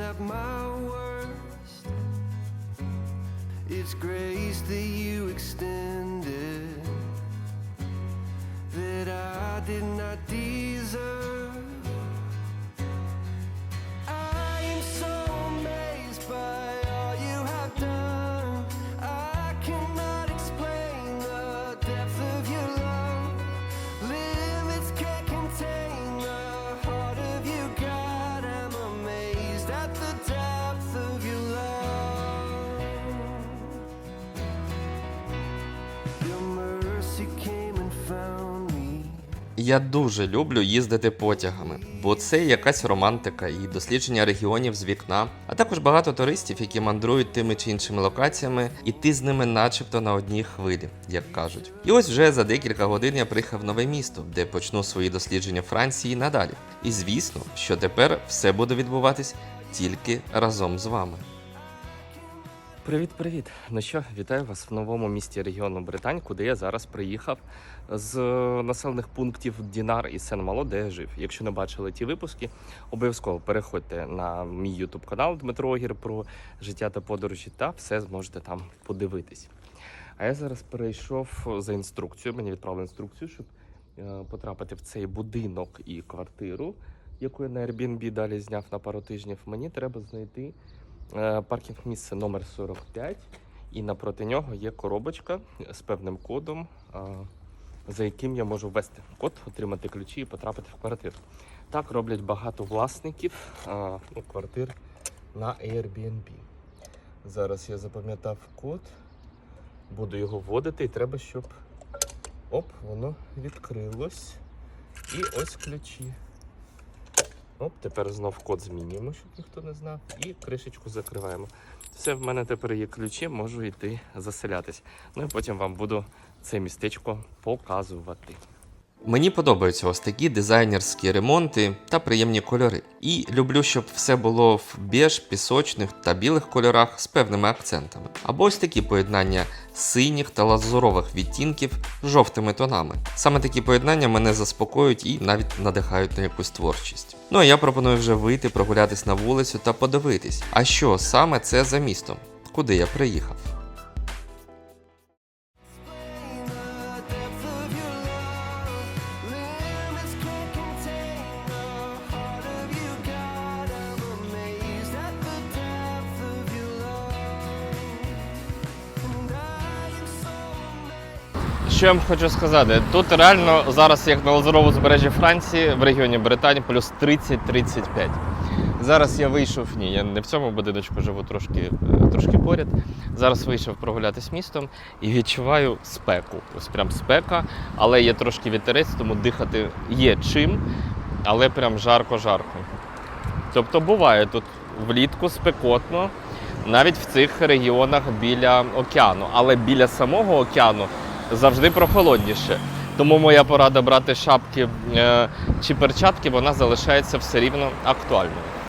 at my worst. It's grace that you extended that I did not deserve. Я дуже люблю їздити потягами, бо це якась романтика і дослідження регіонів з вікна, а також багато туристів, які мандрують тими чи іншими локаціями, і ти з ними начебто на одній хвилі, як кажуть. І ось вже за декілька годин я приїхав в нове місто, де почну свої дослідження Франції надалі. І звісно, що тепер все буде відбуватись тільки разом з вами. Привіт, привіт! Ну що, вітаю вас в новому місті регіону Британь, куди я зараз приїхав з населених пунктів Дінар і Сен-Мало, де я жив. Якщо не бачили ті випуски, обов'язково переходьте на мій ютуб канал Дмитро Огір про життя та подорожі, та все зможете там подивитись. А я зараз перейшов за інструкцією. Мені відправили інструкцію, щоб е, потрапити в цей будинок і квартиру, яку я на Airbnb далі зняв на пару тижнів. Мені треба знайти е, паркінг місце номер 45, і напроти нього є коробочка з певним кодом, е, за яким я можу ввести код, отримати ключі і потрапити в квартиру. Так роблять багато власників е, ну, квартир на Airbnb. Зараз я запам'ятав код, буду його вводити, і треба, щоб оп, воно відкрилось. І ось ключі. Оп, тепер знов код змінюємо, щоб ніхто не знав. І кришечку закриваємо. Все, в мене тепер є ключі, можу йти заселятись. Ну і потім вам буду це містечко показувати. Мені подобаються ось такі дизайнерські ремонти та приємні кольори. І люблю, щоб все було в біж, пісочних та білих кольорах з певними акцентами. Або ось такі поєднання синіх та лазурових відтінків з жовтими тонами. Саме такі поєднання мене заспокоюють і навіть надихають на якусь творчість. Ну а я пропоную вже вийти, прогулятись на вулицю та подивитись, а що саме це за місто, куди я приїхав. Що я вам хочу сказати? Тут реально зараз, як на лазуровому збережжі Франції, в регіоні Британії, плюс 30-35. Зараз я вийшов, ні, я не в цьому будиночку живу трошки, е, трошки поряд. Зараз вийшов прогулятись містом і відчуваю спеку. Ось прям спека, але є трошки вітерець, тому дихати є чим, але прям жарко-жарко. Тобто буває тут влітку спекотно, навіть в цих регіонах біля океану, але біля самого океану завжди прохолодніше. Тому моя порада брати шапки е, чи перчатки, вона залишається все рівно актуальною.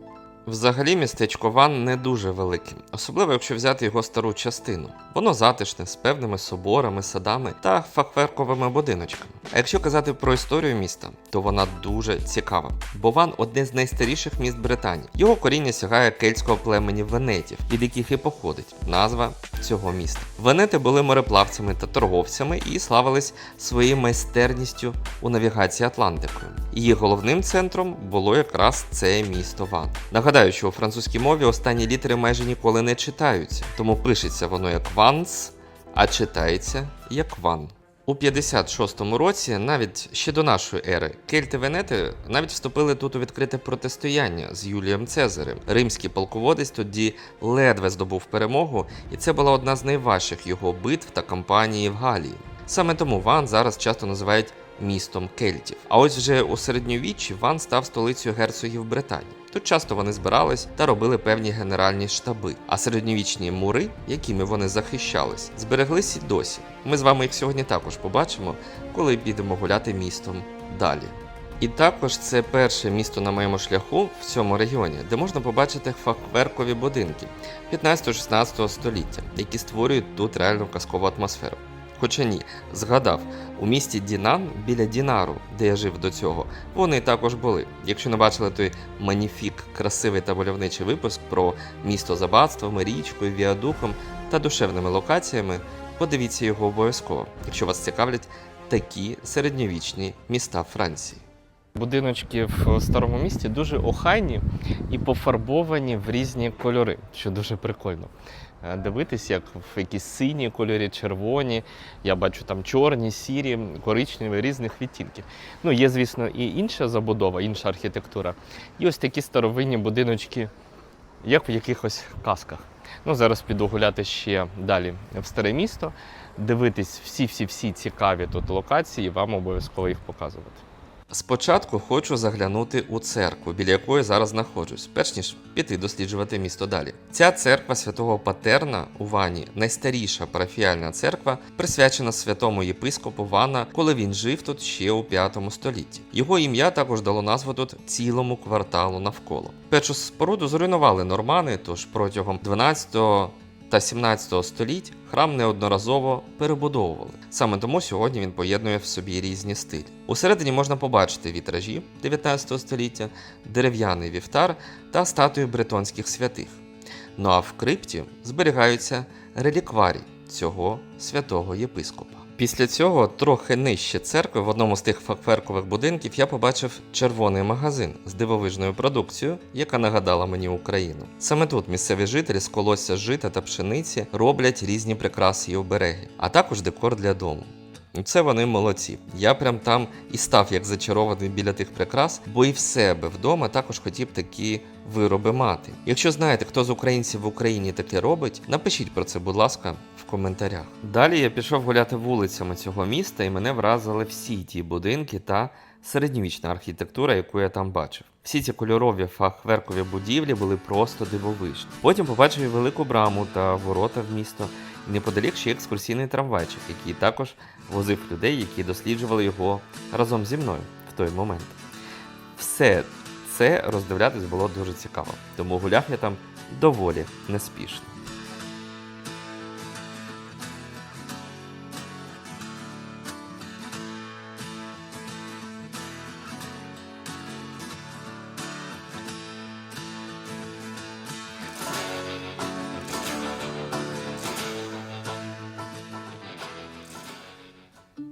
Взагалі містечко Ван не дуже велике, особливо якщо взяти його стару частину. Воно затишне, з певними соборами, садами та фахверковими будиночками. А якщо казати про історію міста, то вона дуже цікава, бо Ван одне з найстаріших міст Британії. Його коріння сягає кельтського племені венетів, від яких і походить назва цього міста. Венети були мореплавцями та торговцями і славились своєю майстерністю у навігації Атлантикою. Її головним центром було якраз це місто Ван. Нагадаю, що у французькій мові останні літери майже ніколи не читаються, тому пишеться воно як Ванс, а читається як Ван. У 56-му році, навіть ще до нашої ери, кельти Венети навіть вступили тут у відкрите протистояння з Юлієм Цезарем. Римський полководець тоді ледве здобув перемогу, і це була одна з найважчих його битв та кампанії в Галії. Саме тому Ван зараз часто називають містом кельтів. А ось вже у середньовіччі Ван став столицею герцогів Британії. Тут часто вони збирались та робили певні генеральні штаби. А середньовічні мури, якими вони захищались, збереглись і досі. Ми з вами їх сьогодні також побачимо, коли підемо гуляти містом далі. І також це перше місто на моєму шляху в цьому регіоні, де можна побачити фахверкові будинки 15-16 століття, які створюють тут реальну казкову атмосферу. Хоча ні, згадав, у місті Дінан біля Дінару, де я жив до цього, вони також були. Якщо не бачили той маніфік, красивий та вольовничий випуск про місто з аббатствами, річкою, віадухом та душевними локаціями, подивіться його обов'язково, якщо вас цікавлять такі середньовічні міста Франції. Будиночки в старому місті дуже охайні і пофарбовані в різні кольори, що дуже прикольно. Е, Дивитись, як в якісь сині кольорі, червоні. Я бачу там чорні, сірі, коричневі, різних відтінків. Ну, є, звісно, і інша забудова, інша архітектура. І ось такі старовинні будиночки, як в якихось казках. Ну, зараз піду гуляти ще далі в старе місто, дивитись всі-всі-всі цікаві тут локації, вам обов'язково їх показувати. Спочатку хочу заглянути у церкву, біля якої зараз знаходжусь, перш ніж піти досліджувати місто далі. Ця церква святого Патерна у Вані, найстаріша парафіальна церква, присвячена святому єпископу Вана, коли він жив тут ще у 5 столітті. Його ім'я також дало назву тут цілому кварталу навколо. Першу споруду зруйнували нормани, тож протягом 12 та 17 століть храм неодноразово перебудовували. Саме тому сьогодні він поєднує в собі різні стилі. Усередині можна побачити вітражі 19 століття, дерев'яний вівтар та статую бретонських святих. Ну а в крипті зберігаються релікварі цього святого єпископа. Після цього, трохи нижче церкви, в одному з тих фахверкових будинків, я побачив червоний магазин з дивовижною продукцією, яка нагадала мені Україну. Саме тут місцеві жителі з колосся жита та пшениці роблять різні прикраси і обереги, а також декор для дому. Ну, Це вони молодці. Я прям там і став як зачарований біля тих прикрас, бо і в себе вдома також хотів такі вироби мати. Якщо знаєте, хто з українців в Україні таке робить, напишіть про це, будь ласка, в коментарях. Далі я пішов гуляти вулицями цього міста, і мене вразили всі ті будинки та середньовічна архітектура, яку я там бачив. Всі ці кольорові фахверкові будівлі були просто дивовижні. Потім побачив велику браму та ворота в місто. Неподалік ще екскурсійний трамвайчик, який також возив людей, які досліджували його разом зі мною в той момент. Все це роздивлятись було дуже цікаво, тому гуляв я там доволі неспішно.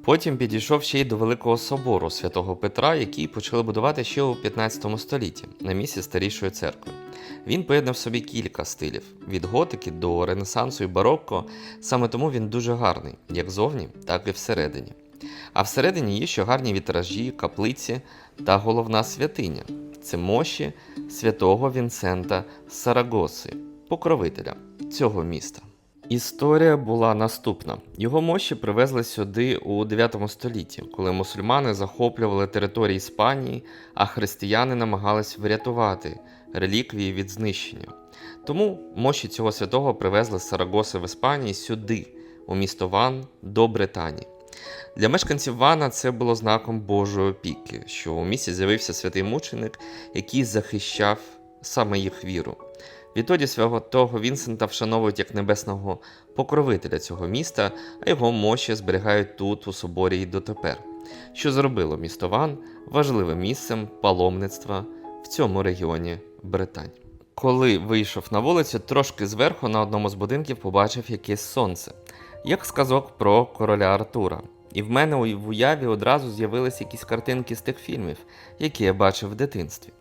Потім підійшов ще й до Великого собору святого Петра, який почали будувати ще у 15 столітті на місці старішої церкви. Він поєднав собі кілька стилів від готики до ренесансу і барокко, саме тому він дуже гарний, як зовні, так і всередині. А всередині є ще гарні вітражі, каплиці та головна святиня це мощі святого Вінсента Сарагоси, покровителя цього міста. Історія була наступна: його мощі привезли сюди у 9 столітті, коли мусульмани захоплювали території Іспанії, а християни намагались врятувати реліквії від знищення. Тому мощі цього святого привезли з Сарагоси в Іспанії сюди, у місто Ван до Британії. Для мешканців Вана це було знаком Божої опіки, що у місті з'явився святий мученик, який захищав саме їх віру. Відтоді свого того Вінсента вшановують як небесного покровителя цього міста, а його мощі зберігають тут, у соборі й дотепер, що зробило місто Ван важливим місцем паломництва в цьому регіоні Британь. Коли вийшов на вулицю, трошки зверху на одному з будинків побачив якесь сонце, як сказок про короля Артура. І в мене в уяві одразу з'явилися якісь картинки з тих фільмів, які я бачив в дитинстві.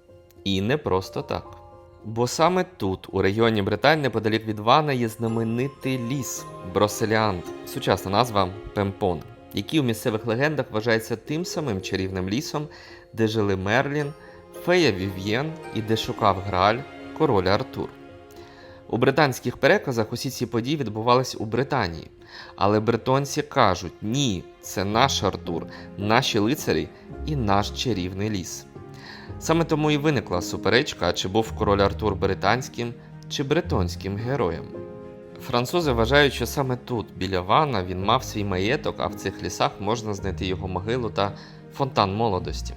І не просто так. Бо саме тут, у регіоні Британь, неподалік від Вана, є знаменитий ліс Броселіант, сучасна назва Пемпон, який у місцевих легендах вважається тим самим чарівним лісом, де жили Мерлін, Фея Вів'єн і де шукав Грааль король Артур. У британських переказах усі ці події відбувались у Британії. Але бретонці кажуть: ні, це наш Артур, наші лицарі і наш чарівний ліс. Саме тому і виникла суперечка, чи був король Артур британським чи бретонським героєм. Французи вважають, що саме тут, біля Вана, він мав свій маєток, а в цих лісах можна знайти його могилу та фонтан молодості.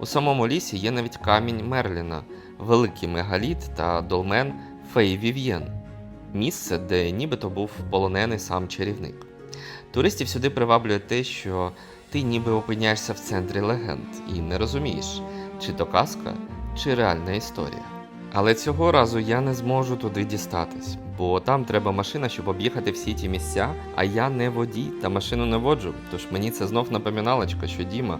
У самому лісі є навіть камінь Мерліна, великий мегаліт та долмен Фей Вів'єн, місце, де нібито був полонений сам чарівник. Туристів сюди приваблює те, що ти ніби опиняєшся в центрі легенд і не розумієш, чи то казка, чи реальна історія. Але цього разу я не зможу туди дістатись, бо там треба машина, щоб об'їхати всі ті місця, а я не водій та машину не воджу. Тож мені це знов напоминалочка, що Діма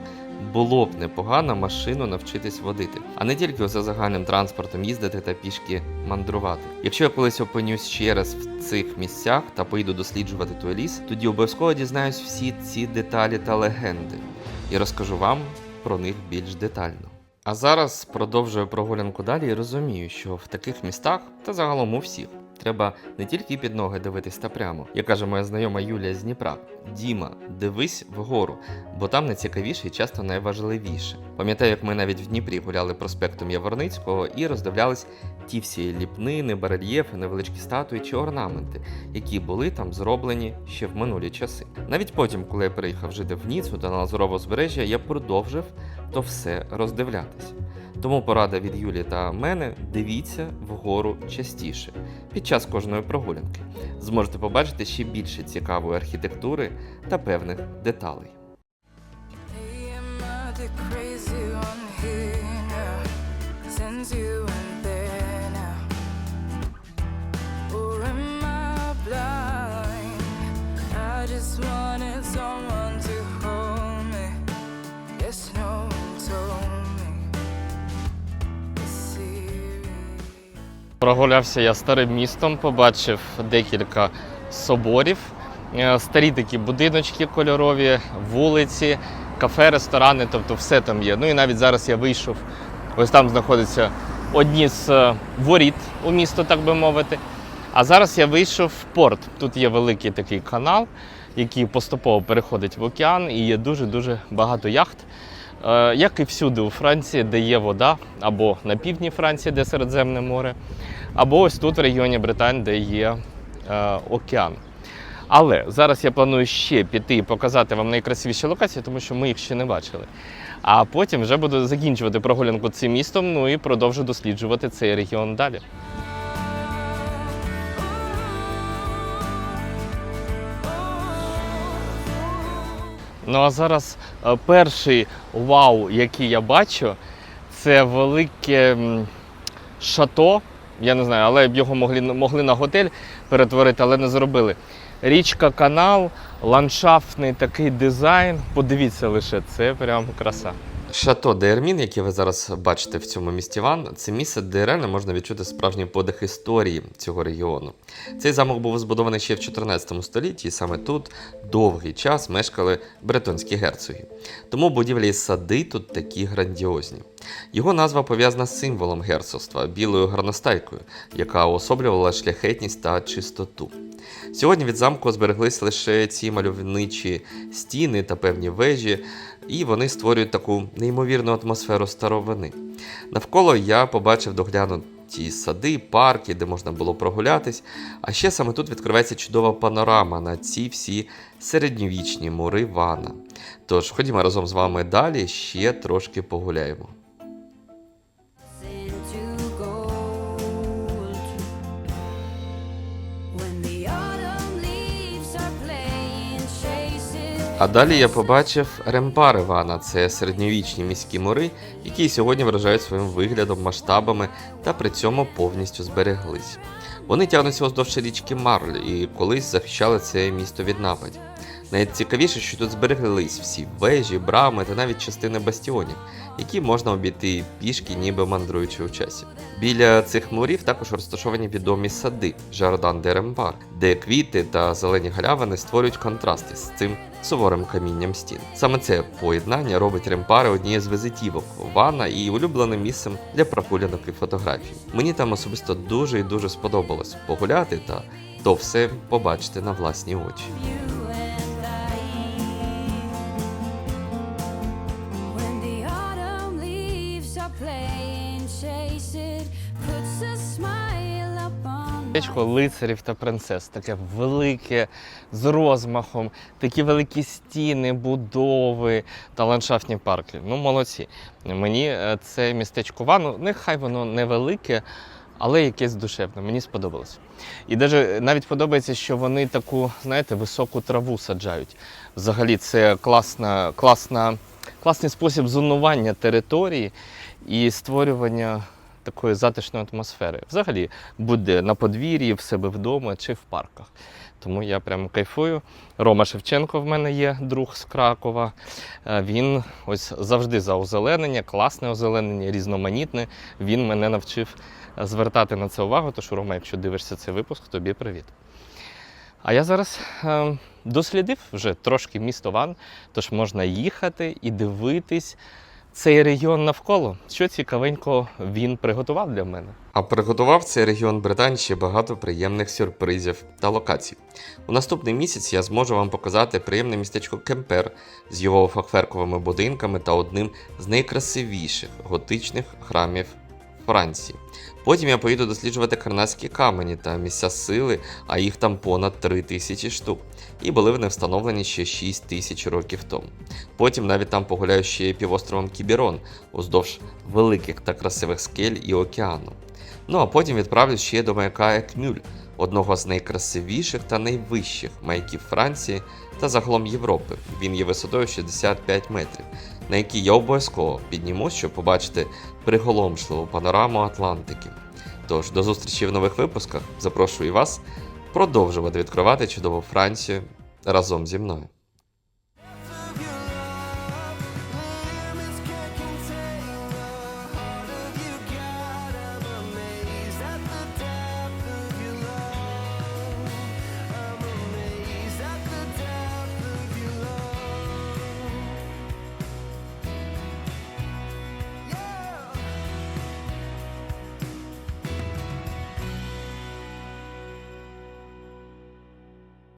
було б непогано машину навчитись водити, а не тільки за загальним транспортом їздити та пішки мандрувати. Якщо я колись опинюсь ще раз в цих місцях та поїду досліджувати той ліс, тоді обов'язково дізнаюсь всі ці деталі та легенди і розкажу вам про них більш детально. А зараз продовжую прогулянку далі і розумію, що в таких містах та загалом у всіх треба не тільки під ноги дивитись та прямо, як каже моя знайома Юлія з Дніпра. Діма, дивись вгору, бо там найцікавіше і часто найважливіше. Пам'ятаю, як ми навіть в Дніпрі гуляли проспектом Яворницького і роздивлялись ті всі ліпнини, барельєфи, невеличкі статуї чи орнаменти, які були там зроблені ще в минулі часи. Навіть потім, коли я переїхав жити в Ніцу та на Лазурове узбережжя, я продовжив то все роздивлятись. Тому порада від Юлі та мене дивіться вгору частіше під час кожної прогулянки. Зможете побачити ще більше цікавої архітектури та певних деталей. Hey, am Прогулявся я старим містом, побачив декілька соборів, е, старі такі будиночки кольорові, вулиці, кафе, ресторани, тобто все там є. Ну і навіть зараз я вийшов. Ось там знаходяться одні з е, воріт у місто, так би мовити. А зараз я вийшов в порт. Тут є великий такий канал, який поступово переходить в океан, і є дуже-дуже багато яхт. Е, Як і всюди у Франції, де є вода, або на півдні Франції, де Середземне море, або ось тут в регіоні Британь, де є е, океан. Але зараз я планую ще піти і показати вам найкрасивіші локації, тому що ми їх ще не бачили. А потім вже буду закінчувати прогулянку цим містом, ну і продовжу досліджувати цей регіон далі. Ну а зараз е, перший вау, який я бачу, це велике шато. Я не знаю, але б його могли, могли на готель перетворити, але не зробили. Річка, канал, ландшафтний такий дизайн. Подивіться лише, це прям краса. Шато Дермін, яке ви зараз бачите в цьому місті Ван, це місце, де реально можна відчути справжній подих історії цього регіону. Цей замок був збудований ще в 14 столітті, і саме тут довгий час мешкали бретонські герцоги. Тому будівлі і сади тут такі грандіозні. Його назва пов'язана з символом герцогства білою гарностайкою, яка уособлювала шляхетність та чистоту. Сьогодні від замку збереглись лише ці мальовничі стіни та певні вежі, і вони створюють таку неймовірну атмосферу старовини. Навколо я побачив доглянуті сади, парки, де можна було прогулятись. А ще саме тут відкривається чудова панорама на ці всі середньовічні мури Вана. Тож ходімо разом з вами далі, ще трошки погуляємо. А далі я побачив ремпар Івана, це середньовічні міські мури, які сьогодні вражають своїм виглядом, масштабами та при цьому повністю збереглись. Вони тягнуться уздовж річки Марль і колись захищали це місто від нападів. Найцікавіше, що тут збереглись всі вежі, брами та навіть частини бастіонів, які можна обійти пішки, ніби мандруючи у часі. Біля цих мурів також розташовані відомі сади Жардан де Ремпар, де квіти та зелені галявини створюють контрасти з цим суворим камінням стін. Саме це поєднання робить ремпари однією з візитівок Вана і улюбленим місцем для прогулянок і фотографій. Мені там особисто дуже і дуже сподобалось погуляти та то все побачити на власні очі. Містечко лицарів та принцес, таке велике з розмахом, такі великі стіни, будови та ландшафтні парки. Ну, молодці. Мені е, це містечко Вану, нехай воно невелике, але якесь душевне. Мені сподобалось. І даже, навіть подобається, що вони таку, знаєте, високу траву саджають. Взагалі, це класна, класна, класний спосіб зонування території і створювання такої затишної атмосфери. Взагалі, буде на подвір'ї, в себе вдома чи в парках. Тому я прямо кайфую. Рома Шевченко в мене є друг з Кракова. Е, Він ось завжди за озеленення, класне озеленення, різноманітне. Він мене навчив звертати на це увагу. Тож, Рома, якщо дивишся цей випуск, тобі привіт. А я зараз е, дослідив вже трошки місто Ван, тож можна їхати і дивитись цей регіон навколо. Що цікавенько він приготував для мене. А приготував цей регіон Британії ще багато приємних сюрпризів та локацій. У наступний місяць я зможу вам показати приємне містечко Кемпер з його фахверковими будинками та одним з найкрасивіших готичних храмів Франції. Потім я поїду досліджувати карнацькі камені та місця сили, а їх там понад 3 тисячі штук, і були вони встановлені ще 6 тисяч років тому. Потім навіть там погуляю ще півостровом Кіберон, уздовж великих та красивих скель і океану. Ну а потім відправлюсь ще до маяка Екмюль, одного з найкрасивіших та найвищих маяків Франції та загалом Європи. Він є висотою 65 метрів, на який я обов'язково піднімусь, щоб побачити приголомшливу панораму Атлантики. Тож до зустрічі в нових випусках. Запрошую вас продовжувати відкривати чудову Францію разом зі мною.